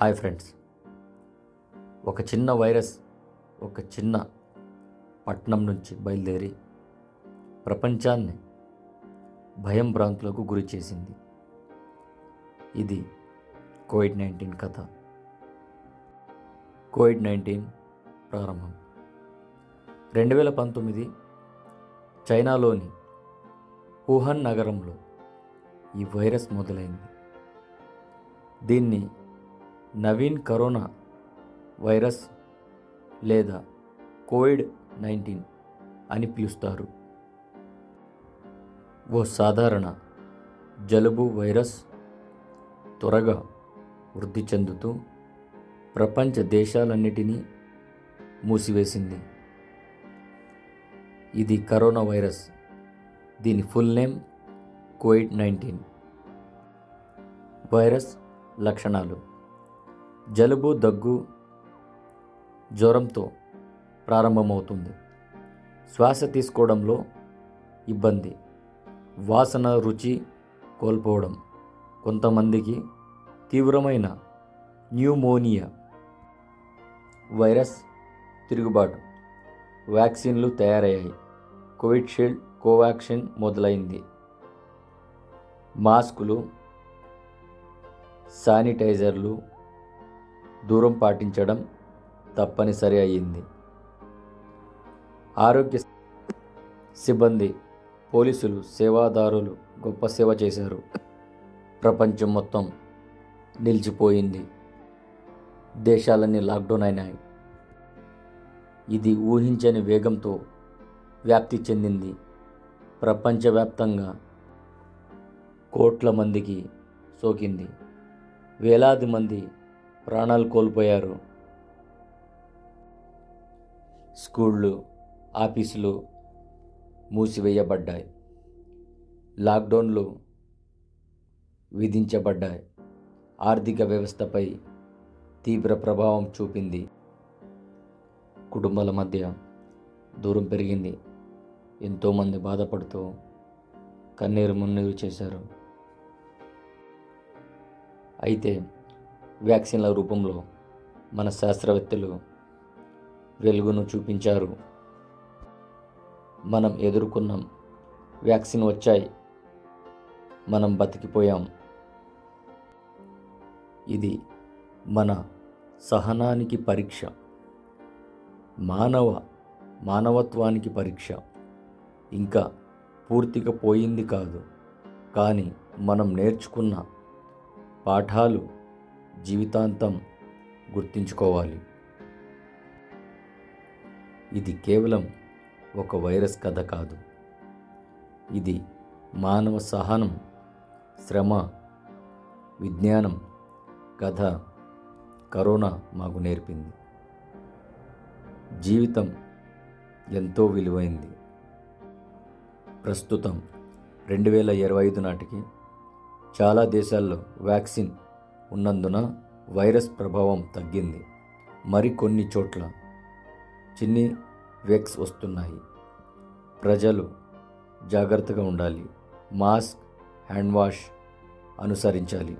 Hi friends. ఒక చిన్న virus ఒక చిన్న పట్టణం నుంచి బయలుదేరి ప్రపంచాన్ని భయం భ్రాంతులకు గురి చేసింది. ఇది కోవిడ్ నైన్టీన్ కథ. కోవిడ్ నైన్టీన్ ప్రారంభం. రెండు వేల పంతొమ్మిది చైనాలోని వుహాన్ నగరంలో ఈ వైరస్ మొదలైంది. దీన్ని నవీన్ కరోనా వైరస్ లేదా కోవిడ్ నైన్టీన్ అని పిలుస్తారు. ఓ సాధారణ జలుబు వైరస్ త్వరగా వృద్ధి చెందుతూ ప్రపంచ దేశాలన్నిటినీ మూసివేసింది. ఇది కరోనా వైరస్. దీని full name Covid nineteen virus లక్షణాలు. జలుబు దగ్గు జ్వరంతో ప్రారంభమవుతుంది. శ్వాస తీసుకోవడంలో ఇబ్బంది. వాసన రుచి కోల్పోవడం. కొంతమందికి తీవ్రమైన న్యూమోనియా వైరస్ తిరుగుబాటు. వ్యాక్సిన్లు తయారయ్యాయి. కోవిడ్షీల్డ్ కోవాక్సిన్ మొదలైంది. మాస్కులు శానిటైజర్లు దూరం పాటించడం తప్పనిసరి అయ్యింది. ఆరోగ్య సిబ్బంది పోలీసులు సేవాదారులు గొప్ప సేవ చేశారు. ప్రపంచం మొత్తం నిలిచిపోయింది. దేశాలన్నీ లాక్డౌన్ అయినాయి. ఇది ఊహించని వేగంతో వ్యాప్తి చెందింది. ప్రపంచవ్యాప్తంగా కోట్ల మందికి సోకింది. వేలాది మంది ప్రాణాలు కోల్పోయారు. స్కూళ్ళు ఆఫీసులు మూసివేయబడ్డాయి. లాక్డౌన్లు విధించబడ్డాయి. ఆర్థిక వ్యవస్థపై తీవ్ర ప్రభావం చూపింది. కుటుంబాల మధ్య దూరం పెరిగింది. ఎంతోమంది బాధపడుతూ కన్నీరు మున్నీరు చేశారు. అయితే వ్యాక్సిన్ల రూపంలో మన శాస్త్రవేత్తలు వెలుగును చూపించారు. మనం ఎదుర్కొన్నాం వ్యాక్సిన్ వచ్చాయి. మనం బతికిపోయాం. ఇది మన సహనానికి పరీక్ష. మానవ మానవత్వానికి పరీక్ష. ఇంకా పూర్తిగా పోయింది కాదు. కానీ మనం నేర్చుకున్న పాఠాలు జీవితాంతం గుర్తుంచుకోవాలి. ఇది కేవలం ఒక వైరస్ కథ కాదు. ఇది మానవ సహనం శ్రమ విజ్ఞానం కథ కరోనా మాకు నేర్పింది. జీవితం ఎంతో విలువైంది. ప్రస్తుతం రెండు వేల ఇరవై ఐదు నాటికి చాలా దేశాల్లో వ్యాక్సిన్ ఉన్నందున వైరస్ ప్రభావం తగ్గింది. మరికొన్ని చోట్ల చిన్ని వెక్స్ వస్తున్నాయి. ప్రజలు జాగ్రత్తగా ఉండాలి. మాస్క్ హ్యాండ్ వాష్ అనుసరించాలి.